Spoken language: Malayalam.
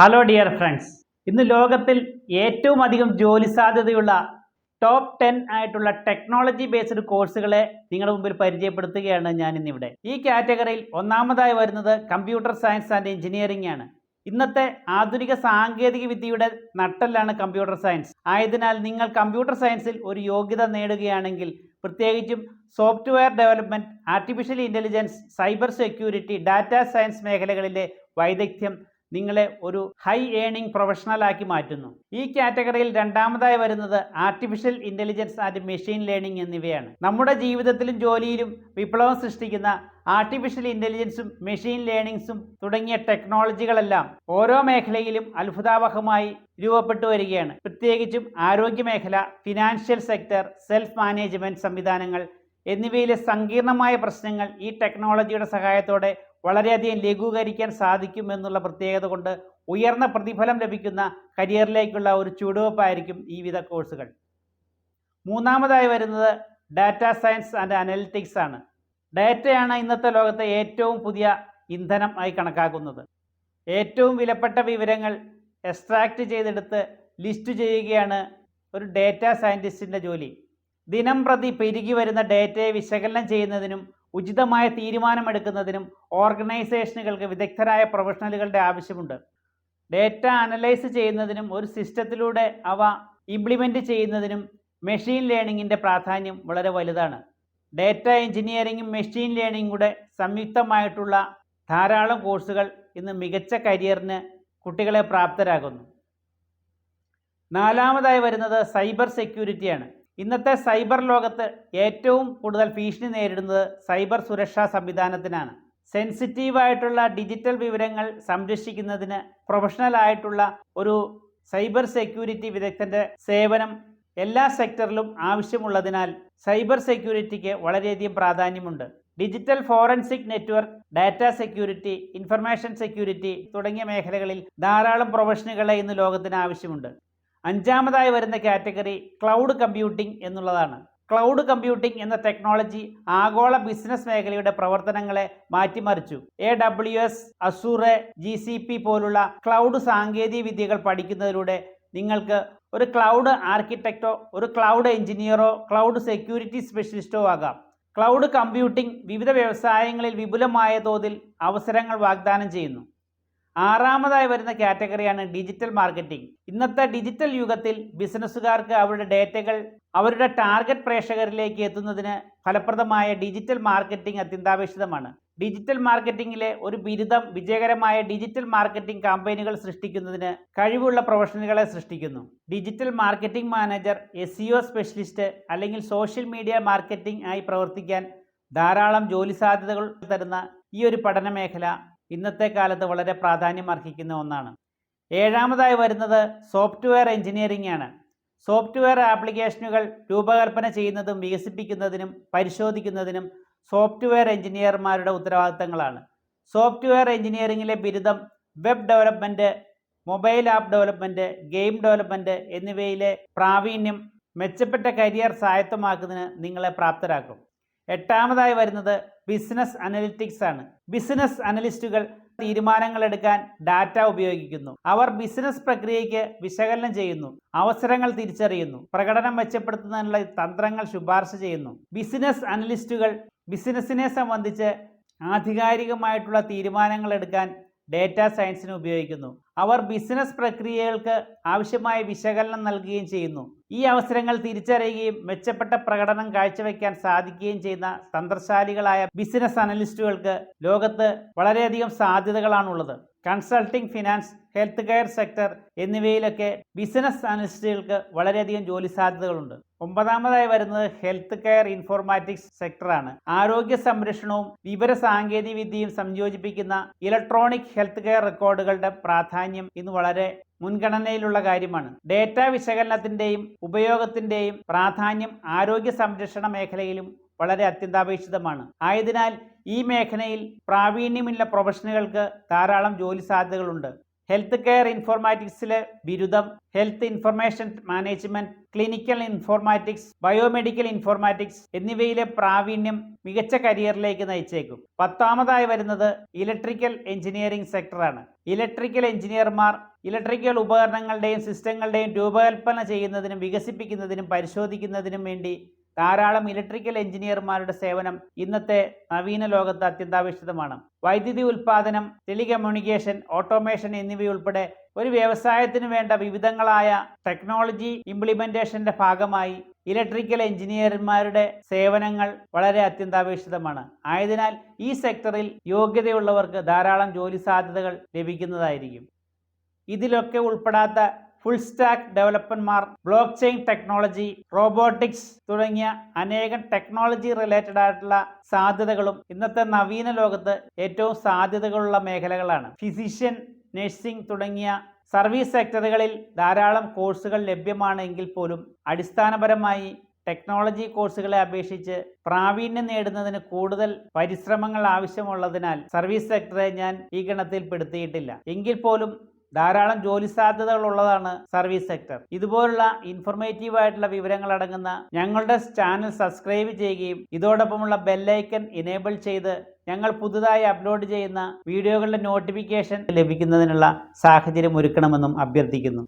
ഹലോ ഡിയർ ഫ്രണ്ട്സ് ഇന്ന് ലോകത്തിൽ ഏറ്റവും അധികം ജോലി സാധ്യതയുള്ള ടോപ്പ് ടെൻ ആയിട്ടുള്ള ടെക്നോളജി ബേസ്ഡ് കോഴ്സുകളെ നിങ്ങളുടെ മുമ്പിൽ പരിചയപ്പെടുത്തുകയാണ് ഞാൻ ഇന്നിവിടെ. ഈ കാറ്റഗറിയിൽ ഒന്നാമതായി വരുന്നത് കമ്പ്യൂട്ടർ സയൻസ് ആൻഡ് എഞ്ചിനീയറിംഗ് ആണ്. ഇന്നത്തെ ആധുനിക സാങ്കേതിക വിദ്യയുടെ നട്ടലാണ് കമ്പ്യൂട്ടർ സയൻസ് ആയതിനാൽ നിങ്ങൾ കമ്പ്യൂട്ടർ സയൻസിൽ ഒരു യോഗ്യത നേടുകയാണെങ്കിൽ പ്രത്യേകിച്ചും software development artificial intelligence cyber security data science മേഖലകളിലെ വൈദഗ്ധ്യം നിങ്ങളെ ഒരു ഹൈ ഏണിംഗ് പ്രൊഫഷണലാക്കി മാറ്റുന്നു. ഈ കാറ്റഗറിയിൽ രണ്ടാമതായി വരുന്നത് artificial intelligence and machine learning എന്നിവയാണ്. നമ്മുടെ ജീവിതത്തിലും ജോലിയിലും വിപ്ലവം സൃഷ്ടിക്കുന്ന ആർട്ടിഫിഷ്യൽ ഇന്റലിജൻസും മെഷീൻ ലേണിംഗ്സും തുടങ്ങിയ ടെക്നോളജികളെല്ലാം ഓരോ മേഖലയിലും അത്ഭുതാവഹമായി രൂപപ്പെട്ടു വരികയാണ്. പ്രത്യേകിച്ചും ആരോഗ്യ മേഖല ഫിനാൻഷ്യൽ സെക്ടർ സെൽഫ് മാനേജ്മെന്റ് സംവിധാനങ്ങൾ എന്നിവയിലെ സങ്കീർണമായ പ്രശ്നങ്ങൾ ഈ ടെക്നോളജിയുടെ സഹായത്തോടെ വളരെയധികം ലഘൂകരിക്കാൻ സാധിക്കും എന്നുള്ള പ്രത്യേകത കൊണ്ട് ഉയർന്ന പ്രതിഫലം ലഭിക്കുന്ന കരിയറിലേക്കുള്ള ഒരു ചുവടുവെപ്പായിരിക്കും ഈ വിധ കോഴ്സുകൾ. മൂന്നാമതായി വരുന്നത് ഡാറ്റ സയൻസ് ആൻഡ് അനലിറ്റിക്സ് ആണ്. ഡാറ്റയാണ് ഇന്നത്തെ ലോകത്തെ ഏറ്റവും പുതിയ ഇന്ധനം ആയി കണക്കാക്കുന്നത്. ഏറ്റവും വിലപ്പെട്ട വിവരങ്ങൾ എക്സ്ട്രാക്റ്റ് ചെയ്തെടുത്ത് ലിസ്റ്റ് ചെയ്യുകയാണ് ഒരു ഡാറ്റ സയന്റിസ്റ്റിന്റെ ജോലി. ദിനം പ്രതി പെരുകി വരുന്ന ഡാറ്റയെ വിശകലനം ചെയ്യുന്നതിനും ഉചിതമായ തീരുമാനമെടുക്കുന്നതിനും ഓർഗനൈസേഷനുകൾക്ക് വിദഗ്ധരായ പ്രൊഫഷണലുകളുടെ ആവശ്യമുണ്ട്. ഡേറ്റ അനലൈസ് ചെയ്യുന്നതിനും ഒരു സിസ്റ്റത്തിലൂടെ അവ ഇംപ്ലിമെന്റ് ചെയ്യുന്നതിനും മെഷീൻ ലേണിങ്ങിന്റെ പ്രാധാന്യം വളരെ വലുതാണ്. ഡേറ്റ എഞ്ചിനീയറിംഗും മെഷീൻ ലേണിംഗും കൂടെ സംയുക്തമായിട്ടുള്ള ധാരാളം കോഴ്സുകൾ ഇന്ന് മികച്ച കരിയറിന് കുട്ടികളെ പ്രാപ്തരാകുന്നു നാലാമതായി വരുന്നത് സൈബർ സെക്യൂരിറ്റിയാണ്. ഇന്നത്തെ സൈബർ ലോകത്ത് ഏറ്റവും കൂടുതൽ ഭീഷണി നേരിടുന്നത് സൈബർ സുരക്ഷാ സംവിധാനത്തിനാണ്. സെൻസിറ്റീവായിട്ടുള്ള ഡിജിറ്റൽ വിവരങ്ങൾ സംരക്ഷിക്കുന്നതിന് പ്രൊഫഷണൽ ആയിട്ടുള്ള ഒരു സൈബർ സെക്യൂരിറ്റി വിദഗ്ധന്റെ സേവനം എല്ലാ സെക്ടറിലും ആവശ്യമുള്ളതിനാൽ സൈബർ സെക്യൂരിറ്റിക്ക് വളരെയധികം പ്രാധാന്യമുണ്ട്. Digital forensic network data security information security തുടങ്ങിയ മേഖലകളിൽ ധാരാളം പ്രൊഫഷനുകളെ ഇന്ന് ലോകത്തിന് ആവശ്യമുണ്ട്. അഞ്ചാമതായി വരുന്ന കാറ്റഗറി ക്ലൗഡ് കമ്പ്യൂട്ടിംഗ് എന്നുള്ളതാണ്. ക്ലൗഡ് കമ്പ്യൂട്ടിംഗ് എന്ന ടെക്നോളജി ആഗോള ബിസിനസ് മേഖലയുടെ പ്രവർത്തനങ്ങളെ മാറ്റിമറിച്ചു. A W S azure G C P പോലുള്ള ക്ലൗഡ് സാങ്കേതിക വിദ്യകൾ പഠിക്കുന്നതിലൂടെ നിങ്ങൾക്ക് ഒരു ക്ലൗഡ് ആർക്കിടെക്റ്റോ ഒരു ക്ലൗഡ് എഞ്ചിനീയറോ ക്ലൗഡ് സെക്യൂരിറ്റി സ്പെഷ്യലിസ്റ്റോ ആകാം. ക്ലൗഡ് കമ്പ്യൂട്ടിംഗ് വിവിധ വ്യവസായങ്ങളിൽ വിപുലമായ തോതിൽ അവസരങ്ങൾ വാഗ്ദാനം ചെയ്യുന്നു. ആറാമതായി വരുന്ന കാറ്റഗറിയാണ് ഡിജിറ്റൽ മാർക്കറ്റിംഗ്. ഇന്നത്തെ ഡിജിറ്റൽ യുഗത്തിൽ ബിസിനസ്സുകാർക്ക് അവരുടെ ഡേറ്റകൾ അവരുടെ ടാർഗറ്റ് പ്രേക്ഷകരിലേക്ക് എത്തുന്നതിന് ഫലപ്രദമായ ഡിജിറ്റൽ മാർക്കറ്റിംഗ് അത്യന്താപേക്ഷിതമാണ്. ഡിജിറ്റൽ മാർക്കറ്റിംഗിലെ ഒരു ബിരുദം വിജയകരമായ ഡിജിറ്റൽ മാർക്കറ്റിംഗ് കമ്പനികൾ സൃഷ്ടിക്കുന്നതിന് കഴിവുള്ള പ്രൊഫഷണലുകളെ സൃഷ്ടിക്കുന്നു. Digital marketing manager S specialist അല്ലെങ്കിൽ സോഷ്യൽ മീഡിയ മാർക്കറ്റിംഗ് ആയി പ്രവർത്തിക്കാൻ ധാരാളം ജോലി സാധ്യതകൾ തരുന്ന ഈ ഒരു പഠന മേഖല ഇന്നത്തെ കാലത്ത് വളരെ പ്രാധാന്യം അർഹിക്കുന്ന ഒന്നാണ്. ഏഴാമതായി വരുന്നത് സോഫ്റ്റ്വെയർ എഞ്ചിനീയറിംഗ് ആണ്. സോഫ്റ്റ്വെയർ ആപ്ലിക്കേഷനുകൾ രൂപകൽപ്പന ചെയ്യുന്നതും വികസിപ്പിക്കുന്നതിനും പരിശോധിക്കുന്നതിനും സോഫ്റ്റ്വെയർ എഞ്ചിനീയർമാരുടെ ഉത്തരവാദിത്തങ്ങളാണ്. സോഫ്റ്റ്വെയർ എഞ്ചിനീയറിംഗിലെ ബിരുദം web development mobile app development game development എന്നിവയിലെ പ്രാവീണ്യം മെച്ചപ്പെട്ട കരിയർ സ്വായത്തമാക്കുന്നതിന് നിങ്ങളെ പ്രാപ്തരാക്കും. എട്ടാമതായി വരുന്നത് ബിസിനസ് അനലിറ്റിക്സ് ആണ്. ബിസിനസ് അനലിസ്റ്റുകൾ തീരുമാനങ്ങൾ എടുക്കാൻ ഡാറ്റ ഉപയോഗിക്കുന്നു. അവർ ബിസിനസ് പ്രക്രിയയ്ക്ക് വിശകലനം ചെയ്യുന്നു അവസരങ്ങൾ തിരിച്ചറിയുന്നു പ്രകടനം മെച്ചപ്പെടുത്തുന്നതിനുള്ള തന്ത്രങ്ങൾ ശുപാർശ ചെയ്യുന്നു. ബിസിനസ് അനലിസ്റ്റുകൾ ബിസിനസ്സിനെ സംബന്ധിച്ച് ആധികാരികമായിട്ടുള്ള തീരുമാനങ്ങൾ എടുക്കാൻ ഡേറ്റ സയൻസിന് ഉപയോഗിക്കുന്നു. അവർ ബിസിനസ് പ്രക്രിയകൾക്ക് ആവശ്യമായ വിശകലനം നൽകുകയും ചെയ്യുന്നു. ഈ അവസരങ്ങൾ തിരിച്ചറിയുകയും മെച്ചപ്പെട്ട പ്രകടനം കാഴ്ചവെക്കാൻ സാധിക്കുകയും ചെയ്യുന്ന തന്ത്രശാലികളായ ബിസിനസ് അനലിസ്റ്റുകൾക്ക് ലോകത്ത് വളരെയധികം സാധ്യതകളാണുള്ളത്. Consulting finance health care sector എന്നിവയിലൊക്കെ business അനലിസ്റ്റുകൾക്ക് വളരെയധികം ജോലി സാധ്യതകളുണ്ട്. ഒമ്പതാമതായി വരുന്നത് ഹെൽത്ത് കെയർ ഇൻഫോർമാറ്റിക്സ് സെക്ടറാണ്. ആരോഗ്യ സംരക്ഷണവും വിവര സാങ്കേതിക വിദ്യയും സംയോജിപ്പിക്കുന്ന ഇലക്ട്രോണിക് ഹെൽത്ത് കെയർ റെക്കോർഡുകളുടെ പ്രാധാന്യം ഇന്ന് വളരെ മുൻഗണനയിലുള്ള കാര്യമാണ്. ഡേറ്റ വിശകലനത്തിന്റെയും ഉപയോഗത്തിന്റെയും പ്രാധാന്യം ആരോഗ്യ സംരക്ഷണ മേഖലയിലും വളരെ അത്യന്താപേക്ഷിതമാണ്. ആയതിനാൽ ഈ മേഖലയിൽ പ്രാവീണ്യമുള്ള പ്രൊഫഷണലുകൾക്ക് ധാരാളം ജോലി സാധ്യതകളുണ്ട്. ഹെൽത്ത് കെയർ ഇൻഫോർമാറ്റിക്സിലെ ബിരുദം health information management clinical informatics biomedical informatics എന്നിവയിലെ പ്രാവീണ്യം മികച്ച കരിയറിലേക്ക് നയിച്ചേക്കും. പത്താമതായി വരുന്നത് ഇലക്ട്രിക്കൽ എഞ്ചിനീയറിംഗ് സെക്ടറാണ്. ഇലക്ട്രിക്കൽ എഞ്ചിനീയർമാർ ഇലക്ട്രിക്കൽ ഉപകരണങ്ങളുടെയും സിസ്റ്റങ്ങളുടെയും രൂപകൽപ്പന ചെയ്യുന്നതിനും വികസിപ്പിക്കുന്നതിനും പരിശോധിക്കുന്നതിനും വേണ്ടി ധാരാളം ഇലക്ട്രിക്കൽ എഞ്ചിനീയർമാരുടെ സേവനം ഇന്നത്തെ നവീന ലോകത്ത് അത്യന്താപേക്ഷിതമാണ്. വൈദ്യുതി ഉൽപ്പാദനം ടെലികമ്മ്യൂണിക്കേഷൻ ഓട്ടോമേഷൻ എന്നിവയുൾപ്പെടെ ഒരു വ്യവസായത്തിന് വേണ്ട വിവിധങ്ങളായ ടെക്നോളജി ഇംപ്ലിമെന്റേഷന്റെ ഭാഗമായി ഇലക്ട്രിക്കൽ എഞ്ചിനീയർമാരുടെ സേവനങ്ങൾ വളരെ അത്യന്താപേക്ഷിതമാണ്. ആയതിനാൽ ഈ സെക്ടറിൽ യോഗ്യതയുള്ളവർക്ക് ധാരാളം ജോലി സാധ്യതകൾ ലഭിക്കുന്നതായിരിക്കും. ഇതിലൊക്കെ ഉൾപ്പെടാത്ത ഫുൾ സ്റ്റാക്ക് ഡെവലപ്പർമാർ ബ്ലോക്ക് ചെയിൻ ടെക്നോളജി റോബോട്ടിക്സ് തുടങ്ങിയ അനേകം ടെക്നോളജി റിലേറ്റഡ് ആയിട്ടുള്ള സാധ്യതകളും ഇന്നത്തെ നവീന ലോകത്ത് ഏറ്റവും സാധ്യതകളുള്ള മേഖലകളാണ്. ഫിസിഷ്യൻ നഴ്സിംഗ് തുടങ്ങിയ സർവീസ് സെക്ടറുകളിൽ ധാരാളം കോഴ്സുകൾ ലഭ്യമാണ് എങ്കിൽ പോലും അടിസ്ഥാനപരമായി ടെക്നോളജി കോഴ്സുകളെ അപേക്ഷിച്ച് പ്രാവീണ്യം നേടുന്നതിന് കൂടുതൽ പരിശ്രമങ്ങൾ ആവശ്യമുള്ളതിനാൽ സർവീസ് സെക്ടറെ ഞാൻ ഈ ഗണത്തിൽ പെടുത്തിയിട്ടില്ല. എങ്കിൽ പോലും ധാരാളം ജോലി സാധ്യതകൾ ഉള്ളതാണ് സർവീസ് സെക്ടർ. ഇതുപോലുള്ള ഇൻഫർമേറ്റീവ് ആയിട്ടുള്ള വിവരങ്ങൾ അടങ്ങുന്ന ഞങ്ങളുടെ ചാനൽ സബ്സ്ക്രൈബ് ചെയ്യുകയും ഇതോടൊപ്പമുള്ള ബെല്ലൈക്കൺ ഇനേബിൾ ചെയ്ത് ഞങ്ങൾ പുതുതായി അപ്ലോഡ് ചെയ്യുന്ന വീഡിയോകളുടെ നോട്ടിഫിക്കേഷൻ ലഭിക്കുന്നതിനുള്ള സാഹചര്യം ഒരുക്കണമെന്നും അഭ്യർത്ഥിക്കുന്നു.